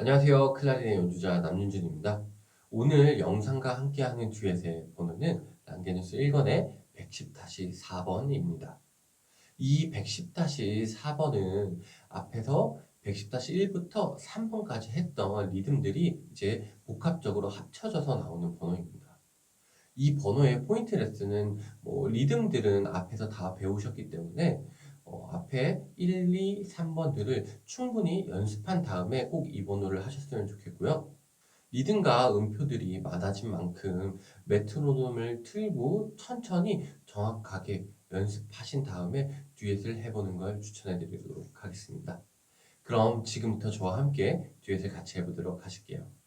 안녕하세요. 클라리넷 연주자 남윤준입니다. 오늘 영상과 함께하는 듀엣의 번호는 랑게누스 1권의 110-4번입니다. 이 110-4번은 앞에서 110-1부터 3번까지 했던 리듬들이 이제 복합적으로 합쳐져서 나오는 번호입니다. 이 번호의 포인트 레슨은 뭐 리듬들은 앞에서 다 배우셨기 때문에 어, 앞에 1, 2, 3번들을 충분히 연습한 다음에 꼭 이 번호를 하셨으면 좋겠고요. 리듬과 음표들이 많아진 만큼 메트로놈을 틀고 천천히 정확하게 연습하신 다음에 듀엣을 해보는 걸 추천해 드리도록 하겠습니다. 그럼 지금부터 저와 함께 듀엣을 같이 해보도록 하실게요.